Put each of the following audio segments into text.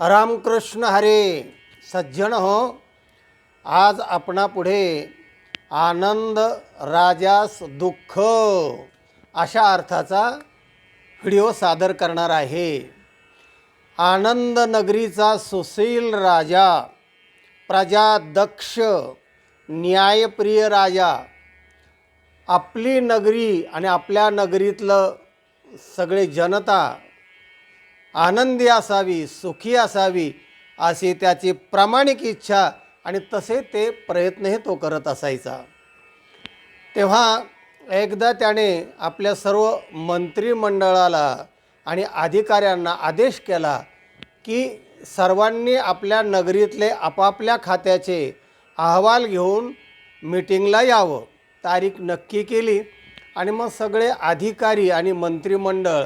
रामकृष्ण हरे सज्जन हो. आज आपणापुढे आनंद राजास दुःख अशा अर्थाचा व्हिडिओ सादर करणार आहे. आनंद नगरीचा सुशील राजा प्रजादक्ष न्यायप्रिय राजा. आपली नगरी आणि आपल्या नगरीतलं सगळे जनता आनंदी असावी सुखी असावी अशी त्याची प्रामाणिक इच्छा आणि तसे ते प्रयत्नही तो करत असायचा. तेव्हा एकदा त्याने आपल्या सर्व मंत्रिमंडळाला आणि अधिकाऱ्यांना आदेश केला की सर्वांनी आपल्या नगरीतले आपापल्या खात्याचे अहवाल घेऊन मीटिंगला यावं. तारीख नक्की केली आणि मग सगळे अधिकारी आणि मंत्रिमंडळ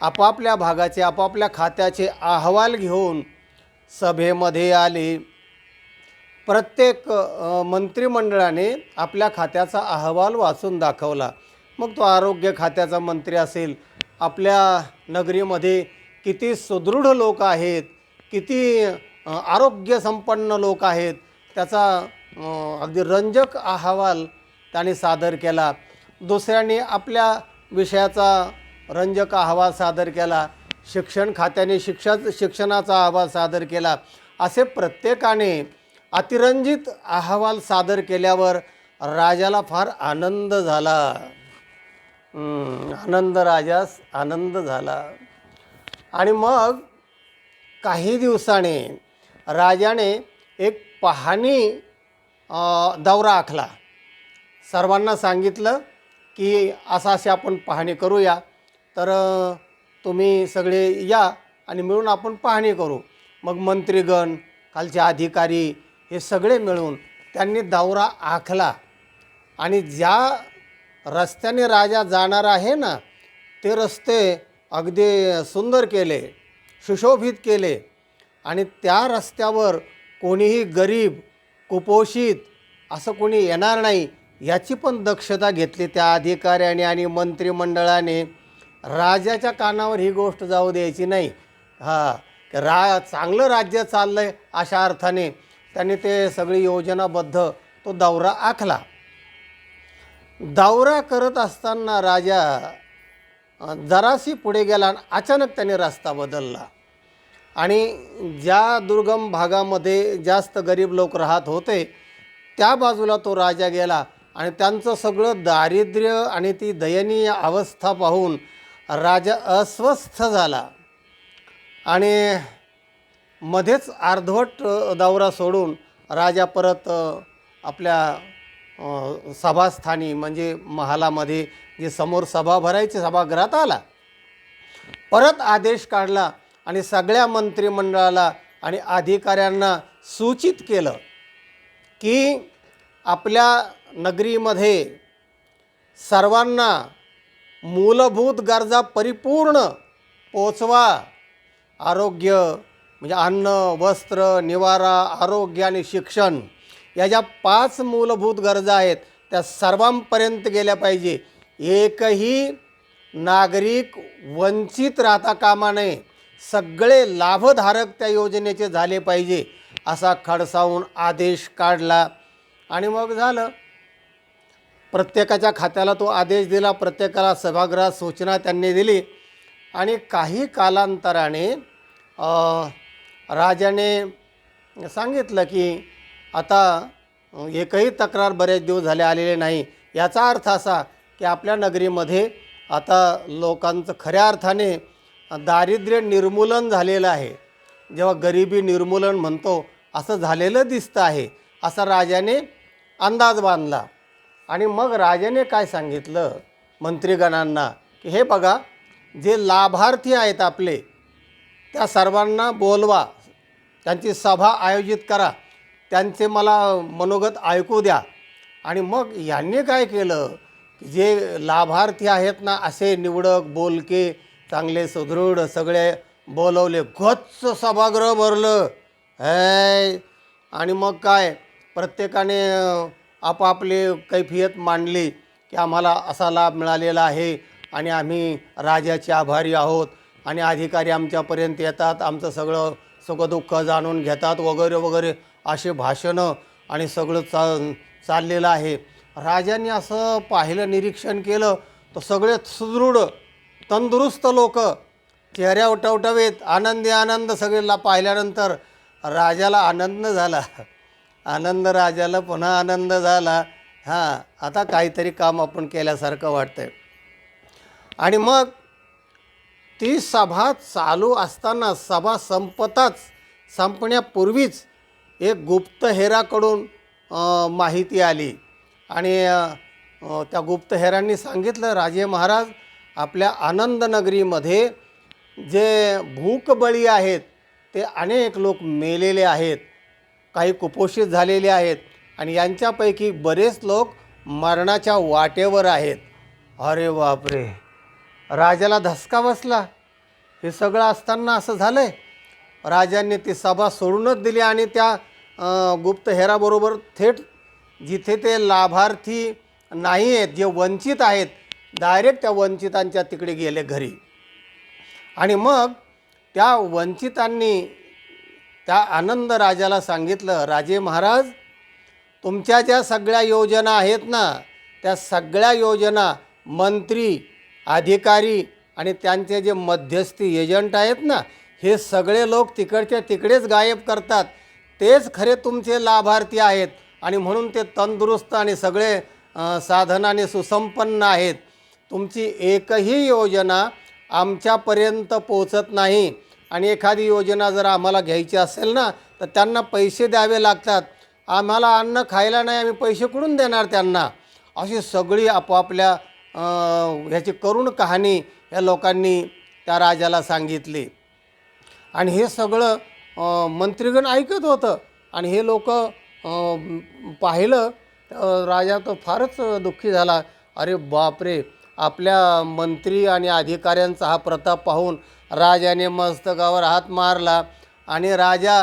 आपापल्या भागाचे आपापल्या खात्याचे अहवाल घेऊन सभेमध्ये आले. प्रत्येक मंत्रिमंडळाने आपल्या खात्याचा अहवाल वाचून दाखवला. मग तो आरोग्य खात्याचा मंत्री असेल. आपल्या नगरीमध्ये किती सुदृढ लोक आहेत किती आरोग्यसंपन्न लोक आहेत त्याचा अगदी रंजक अहवाल त्याने सादर केला. दुसऱ्याने आपल्या विषयाचा रंजक अहवाल सादर केला शिक्षण खात्याने शिक्षा शिक्षणाचा अहवाल सादर केला असे प्रत्येकाने अतिरंजित अहवाल सादर केल्यावर राजाला फार आनंद झाला. आनंद राजास आनंद झाला. आणि मग काही दिवसाने राजाने एक पाहणी दौरा आखला. सर्वांना सांगितलं की असं असे आपण पाहणी करूया. तर तुम्ही सगळे या आणि मिळून आपण पाहणी करू. मग मंत्रीगण खालचे अधिकारी हे सगळे मिळून त्यांनी दौरा आखला. आणि ज्या रस्त्याने राजा जाणार आहे ना ते रस्ते अगदी सुंदर केले सुशोभित केले. आणि त्या रस्त्यावर कोणीही गरीब कुपोषित असं कोणी येणार नाही याची पण दक्षता घेतली त्या अधिकाऱ्याने आणि मंत्रिमंडळाने. राजाच्या कानावर ही गोष्ट जाऊ द्यायची नाही. हा रा चांगलं राज्य चाललं आहे अशा अर्थाने त्यांनी ते सगळी योजनाबद्ध तो दौरा आखला. दौरा करत असताना राजा जराशी पुढे गेला आणि अचानक त्याने रस्ता बदलला. आणि ज्या दुर्गम भागामध्ये जास्त गरीब लोक राहत होते त्या बाजूला तो राजा गेला आणि त्यांचं सगळं दारिद्र्य आणि ती दयनीय अवस्था पाहून राजा अस्वस्थ झाला. आणि मध्येच अर्धवट दौरा सोडून राजा परत आपल्या सभास्थानी म्हणजे महालामध्ये जे समोर सभा भरायची सभागृहात आला. परत आदेश काढला आणि सगळ्या मंत्रिमंडळाला आणि अधिकाऱ्यांना सूचित केलं की आपल्या नगरीमध्ये सर्वांना मूलभूत गरजा परिपूर्ण पोचवा. आरोग्य म्हणजे अन्न वस्त्र निवारा आरोग्य आणि शिक्षण या ज्या पाच मूलभूत गरजा आहेत त्या सर्वांपर्यंत गेल्या पाहिजे. एकही नागरिक वंचित राहता कामा नये. सगळे लाभधारक त्या योजनेचे झाले पाहिजे असा खडसावून आदेश काढला. आणि मग झालं प्रत्येकाच्या खात्याला तो आदेश दिला प्रत्येकाला सभागृहात सूचना त्यांनी दिली. आणि काही कालांतराने राजाने सांगितलं की आता एकही तक्रार बरेच दिवस झाले आलेले नाही. याचा अर्थ असा की आपल्या नगरीमध्ये आता लोकांचं खऱ्या अर्थाने दारिद्र्य निर्मूलन झालेलं आहे. जेव्हा गरिबी निर्मूलन म्हणतो असं झालेलं दिसतं आहे. असा राजाने अंदाज बांधला. आणि मग राजाने काय सांगितलं? मंत्रीगणांना की हे बघा जे लाभार्थी आहेत आपले त्या सर्वांना बोलवा. त्यांची सभा आयोजित करा. त्यांचे मला मनोगत ऐकू द्या. आणि मग यांनी काय केलं? की जे लाभार्थी आहेत ना असे निवडक बोलके चांगले सुदृढ सगळे बोलवले. गच्च सभागृह भरलं. है आणि मग काय? प्रत्येकाने आपापले कैफियत मांडली की आम्हाला असा लाभ मिळालेला आहे आणि आम्ही राजाचे आभारी आहोत आणि अधिकारी आमच्यापर्यंत येतात आमचं सगळं सगळं जाणून घेतात वगैरे वगैरे असे भाषणं आणि सगळं चा चाललेलं आहे. राजांनी असं पाहिलं निरीक्षण केलं तर सगळे सुदृढ तंदुरुस्त लोक चेहऱ्या उटवटवेत आनंदी आनंद सगळेला पाहिल्यानंतर राजाला आनंद झाला. आनंद राजाला पुन्हा आनंद झाला. हां आता काहीतरी काम आपण केल्यासारखं वाटतंय. आणि मग ती सभा चालू असताना सभा संपताच संपण्यापूर्वीच एक गुप्तहेराकडून माहिती आली. आणि त्या गुप्तहेरांनी सांगितलं राजे महाराज आपल्या आनंदनगरीमध्ये जे भूकबळी आहेत ते अनेक लोक मेलेले आहेत. काही कुपोषित झालेले आहेत आणि यांच्यापैकी बरेच लोक मरणाच्या वाटेवर आहेत. अरे बापरे. राजाला धसका बसला. हे सगळं असताना असं झालं आहे राजांनी ती सभा सोडूनच दिली आणि त्या गुप्तहेराबरोबर थेट जिथे ते लाभार्थी नाही आहेत जे वंचित आहेत डायरेक्ट त्या वंचितांच्या तिकडे गेले घरी. आणि मग त्या वंचितांनी त्या आनंद राजाला सांगितलं राजे महाराज तुमच्या ज्या सगळ्या योजना आहेत ना त्या सगळ्या योजना मंत्री अधिकारी आणि त्यांचे जे मध्यस्थी एजंट आहेत ना हे सगळे लोक तिकडच्या तिकडेच गायब करतात. तेच खरे तुमचे लाभार्थी आहेत आणि म्हणून ते तंदुरुस्त आणि सगळे साधनाने सुसंपन्न आहेत. तुमची एकही योजना आमच्यापर्यंत पोचत नाही. आणि एखादी योजना जर आम्हाला घ्यायची असेल ना तर त्यांना पैसे द्यावे लागतात. आम्हाला अन्न खायला नाही आम्ही पैसे कुठून देणार त्यांना? अशी सगळी आपापल्या ह्याची करुण कहाणी या लोकांनी त्या राजाला सांगितली. आणि हे सगळं मंत्रीगण ऐकत होतं. आणि हे लोक पाहिलं तर राजा तर फारच दुःखी झाला. अरे बापरे! आपल्या मंत्री आणि अधिकाऱ्यांचा हा प्रताप पाहून राजाने मस्तकावर हात मारला आणि राजा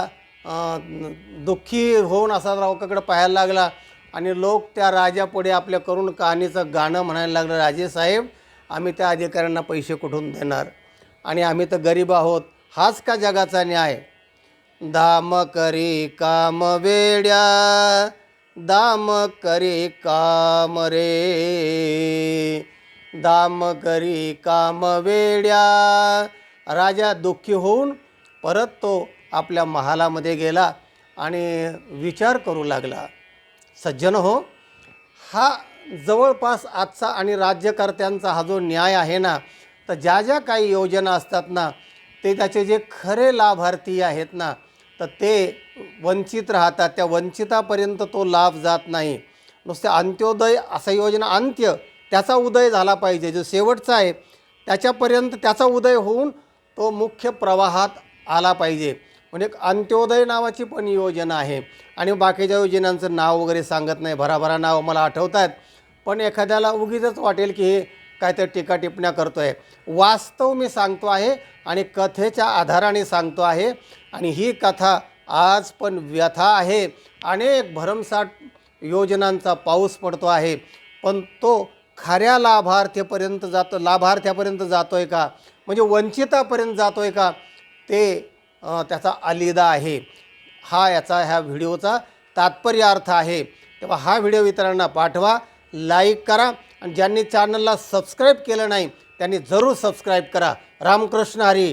दुःखी होऊन असा रावकाकडे पाहायला लागला आणि लोक त्या राजापुढे आपल्या करून कहाणीचं गाणं म्हणायला लागलं राजेसाहेब आम्ही त्या अधिकाऱ्यांना पैसे कुठून देणार? आणि आम्ही तर गरीब आहोत हाच का जगाचा न्याय? दाम करी काम वेड्या दाम करी काम रे दाम करी काम वेड्या. राजा दुःखी होऊन परत तो आपल्या महालामध्ये गेला आणि विचार करू लागला. सज्जन हो हा जवळपास आजचा आणि राज्यकर्त्यांचा हा जो न्याय आहे ना तर ज्या ज्या काही योजना असतात ना ते त्याचे जे खरे लाभार्थी आहेत ना तर ते वंचित राहतात. त्या वंचितापर्यंत तो लाभ जात नाही. नुसते अंत्योदय असा योजना अंत्य त्याचा उदय झाला पाहिजे. जो शेवटचा आहे त्याच्यापर्यंत त्याचा उदय होऊन तो मुख्य प्रवाहात आला पाहिजे. म्हणजे एक अंत्योदय नावाची पण योजना आहे. आणि बाकीच्या योजनांचं नाव वगैरे सांगत नाही. भराभरा नाव मला आठवत आहेत पण एखाद्याला उगीचच वाटेल की हे काहीतरी टीका टिप्पण्या करतो आहे वास्तव मी सांगतो आहे आणि कथेच्या आधाराने सांगतो आहे. आणि ही कथा आज पण व्यथा आहे. अनेक भरमसाठ योजनांचा पाऊस पडतो आहे. पण तो खऱ्या लाभार्थ्यापर्यंत जातो लाभार्थ्यापर्यंत जातो आहे का? म्हणजे वंचितापर्यंत जातो आहे का? ते त्याचा अलिदा आहे. हा याचा ह्या व्हिडिओचा तात्पर्य अर्थ आहे. तेव्हा हा व्हिडिओ इतरांना पाठवा लाईक करा आणि ज्यांनी चॅनलला सबस्क्राईब केलं नाही त्यांनी जरूर सबस्क्राईब करा. रामकृष्ण हरी.